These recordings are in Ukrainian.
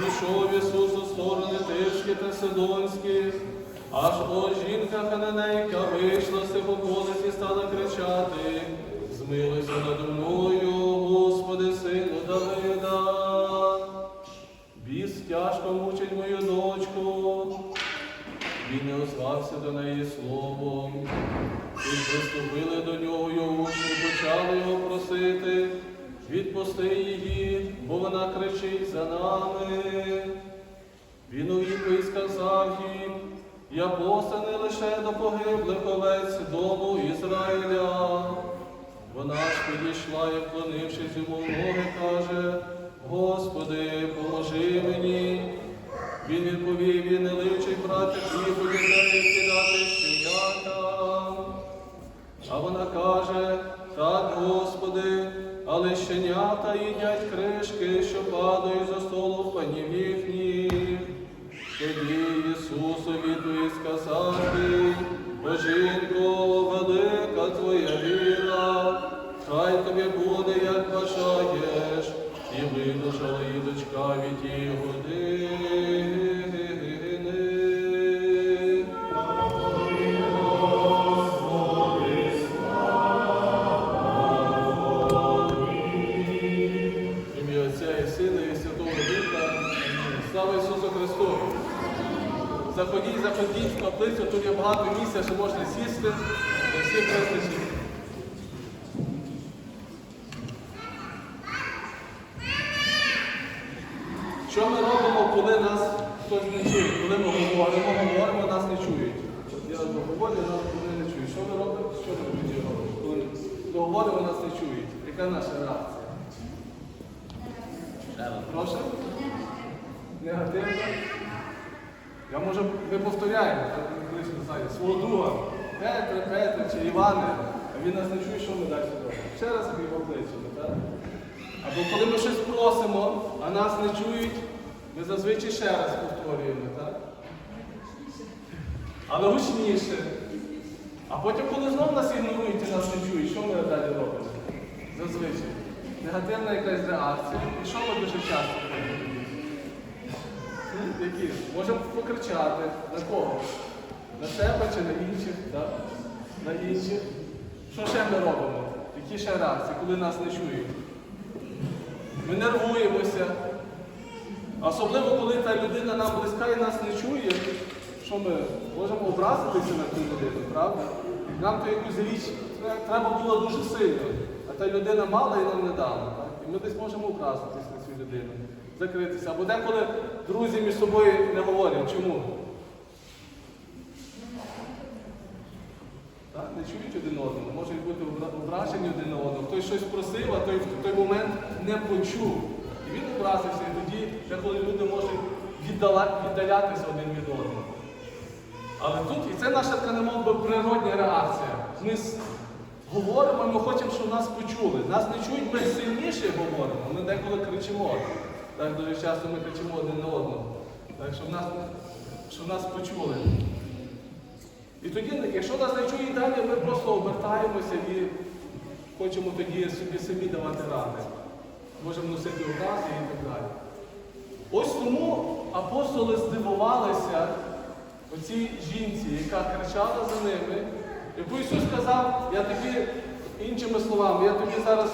вийшов Ісус у сторони Тишки та Сидонські, аж о жінка Хананейка вийшла з цих і стала кричати, змилуйся над мною, Господи, сину Давида. Біс тяжко мучить мою дочку. Він не озвався до неї словом. І приступили до нього його учні, почали його просити, відпусти її, бо вона кричить за нами. Він у відповідь сказав їм, я посланий лише до погиблих овець дому Ізраїля. Вона ж підійшла і, вклонившись йому в ноги, каже, Господи, поможи мені. Він відповів, він не ливчий брати хліб у дітей кидати щенята. А вона каже, так, Господи, але щенята їдять кришки, що падають за столу панів їхніх. Тоді Ісусові твої сказати, О Святого Духа. Слава Ісусу Христу! Заходіть, заходіть в каплицю, тут є багато місця, що можна сісти, для всіх вистачить. Що ми робимо, коли нас хтось не чує? Коли ми говоримо, говоримо, нас не чують. Я говорю, нас вони не чують. Що ми робимо? Що ми тоді робимо? Коли говоримо, нас не чують. Яка наша реакція? Прошу? Негативно? Я може, ми повторяємо, свого друга, Петра, Петра чи Івана, а він нас не чує, що ми далі робимо. Ще раз його кличемо, так? Або коли ми щось просимо, а нас не чують, ми зазвичай ще раз повторюємо, так? Але гучніше. А потім, коли знову нас ігнорують і нас не чують, що ми далі робимо? Зазвичай. Негативна якась реакція. І що ми дуже часто робимо? Які? Можемо покричати. На кого? На себе чи на інших? Так? На інших. Що ще ми робимо? Які ще реакції, коли нас не чують? Ми нервуємося. Особливо, коли та людина нам близька і нас не чує, що ми можемо образитися на ту людину, правда? Нам то якусь річ треба було дуже сильно, та людина мала і нам не дала. Так? І ми десь можемо образитися на цю людину, закритися. Або деколи друзі між собою не говорять. Чому? Так, не чують один одного, можуть бути ображені один одного. Хтось щось просив, а той в той момент не почув. І він образився, і тоді деколи люди можуть віддалятися один від одного. Але тут, і це наша немов би природня реакція. Ми говоримо, ми хочемо, щоб нас почули. Нас не чують, ми сильніше говоримо, ми деколи кричимо. Так дуже часто ми кричимо один на одного. Так, щоб нас, щоб нас почули. І тоді, якщо нас не чує далі, ми просто обертаємося і хочемо тоді собі самі давати ради. Можемо носити образи і так далі. Ось тому апостоли здивувалися оцій жінці, яка кричала за ними, яку Ісус сказав, я тобі, іншими словами, я тобі зараз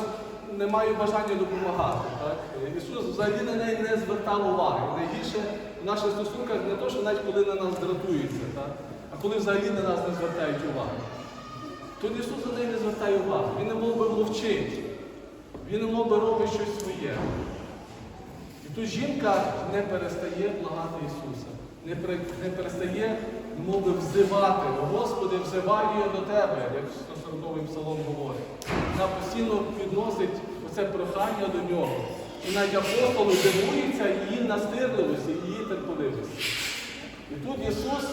не маю бажання допомагати. Так? Ісус взагалі на неї не звертав уваги. Найгірше в наших стосунках не то, що навіть коли на нас дратуються, так? а коли взагалі на нас не звертають уваги. Тут Ісус на неї не звертає уваги. Він не мов би мовчить. Він не мов би робить щось своє. І тут жінка не перестає благати Ісуса, не перестає мов би, взивати. Господи, взиваю я до Тебе, як 140-й псалом говорить. Вона постійно підносить оце прохання до нього. І навіть апостоли дивуються її настирливості, її терпеливості. І тут Ісус,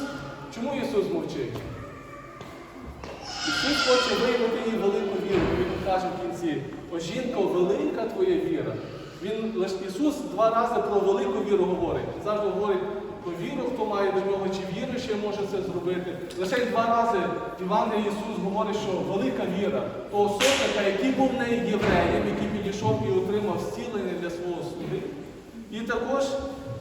чому Ісус мовчить? Ісус хоче виявити їй велику віру. Він каже в кінці, о жінко, велика твоя віра. Він Ісус два рази про велику віру говорить. Завжди говорить про віру, хто має до нього, чи віруючий може це зробити. Лише два рази Іван Ісус говорить, що велика віра того сотника, який був не євреєм, який підійшов і отримав зцілення для свого слуги. І також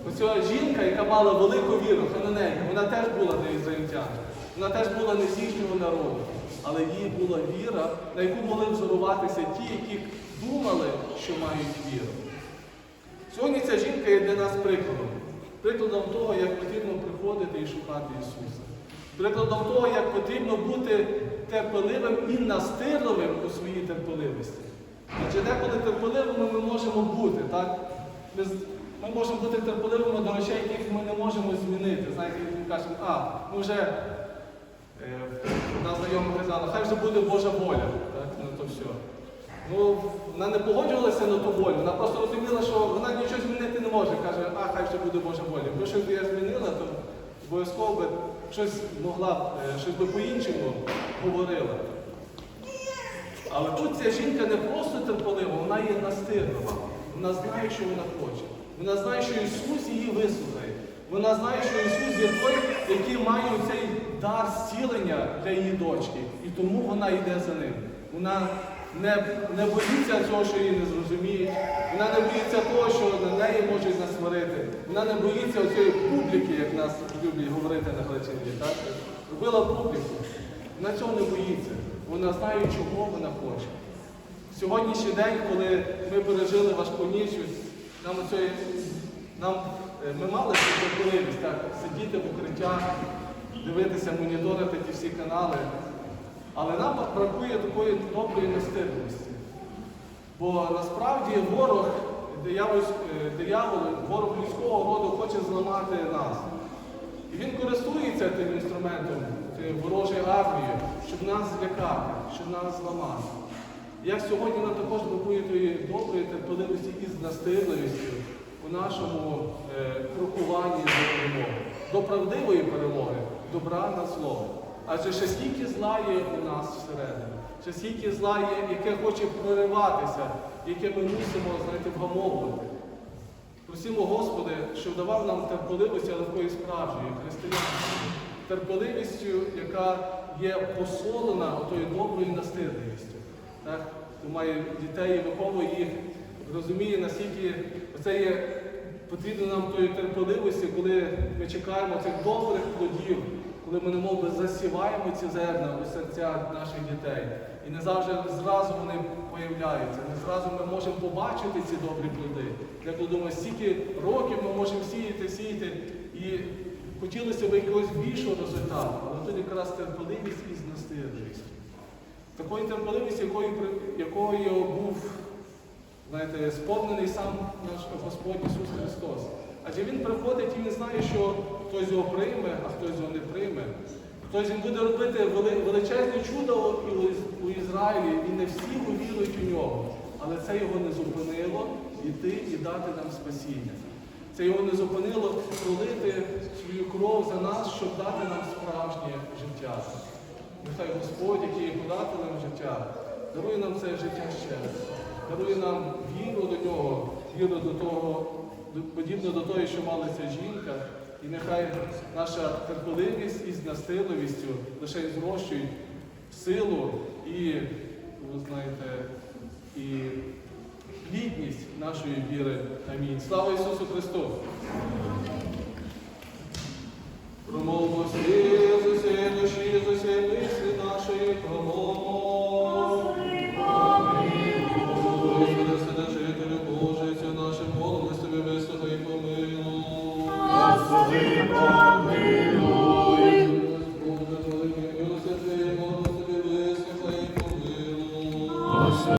оця жінка, яка мала велику віру, хананейка, вона теж була не ізраїльтянка. Вона теж була не з їхнього народу. Але їй була віра, на яку могли взоруватися ті, які думали, що мають віру. Сьогодні ця жінка є для нас прикладом. Прикладом того, як потрібно приходити і шукати Ісуса. Прикладом того, як потрібно бути терпеливим і настирливим у своїй терпеливості. Адже деколи терпеливими ми можемо бути, так? Ми, ми можемо бути терпеливими до речей, яких ми не можемо змінити. Знаєте, ми кажемо, а, ми вже е, одна знайома казала, хай вже буде Божа воля. Так? Ну то все. Ну, вона не погоджувалася на ту волю, вона просто розуміла, що вона нічого змінити не може. Каже, а хай вже буде Божа воля. Якби щось би я змінила, то обов'язково би щось могла б, е, щось би по-іншому говорила. Але тут ця жінка не просто терпелива, вона є настирлива. Вона знає, що вона хоче. Вона знає, що Ісус її вислухає. Вона знає, що Ісус є той, який має цей дар зцілення для її дочки. І тому вона йде за ним. Вона не, не боїться цього, що її не зрозуміють. Вона не боїться того, що на неї можуть насварити. Вона не боїться цієї публіки, як нас люблять говорити на Глачині. Так? Робила публіку. Вона цього не боїться. Вона знає, чого вона хоче. Сьогоднішній день, коли ми пережили важку ніч, нам оцеї, нам, е, ми мали так, сидіти в укриттях, дивитися, моніторити ті всі канали. Але нам бракує такої доброї настирності. Бо насправді ворог, диявол, е, ворог людського роду хоче зламати нас. І він користується тим інструментом, тією ворожою армією, щоб нас злякати, щоб нас зламати. Як сьогодні нам також бракує тої доброї терпеливості і з настирливістю у нашому е, крокуванні до перемоги, до правдивої перемоги, добра на слово. Адже ще стільки зла є у нас всередині, ще стільки зла є, яке хоче прориватися, яке ми мусимо знаєте, вгамовувати. Просимо Господи, щоб давав нам терпеливості, але такої справжньої, християнської, терпеливістю, яка є посолена отою доброю настирливістю. Так? Хто має дітей і виховує їх, розуміє, наскільки це є потрібно нам тої терпеливості, коли ми чекаємо цих добрих плодів, коли ми немов би засіваємо ці зерна у серця наших дітей. І не завжди зразу вони появляються, не зразу ми можемо побачити ці добрі плоди. Я коли думаю, стільки років ми можемо сіяти, сіяти, і хотілося б якогось більшого результату, але тут якраз терпеливість і настирливість. Такої терпеливості, якою, якою був знаєте, сповнений сам наш Господь Ісус Христос. Адже Він приходить і не знає, що хтось його прийме, а хтось його не прийме. Хтось він буде робити величезне чудо у- Ізраїлі, і не всі увірують у нього. Але це його не зупинило йти і дати нам спасіння. Це його не зупинило пролити свою кров за нас, щоб дати нам справжнє життя. Нехай Господь, який є подателем життя, дарує нам це життя ще раз. Дарує нам віру до нього, віру до того, подібно до тої, що мала ця жінка. І нехай наша терпеливість із настирливістю лише зрощують силу і, ви знаєте, і плідність нашої віри. Амінь. Слава Ісусу Христу! Промовмо всі з усієї душі, з усієї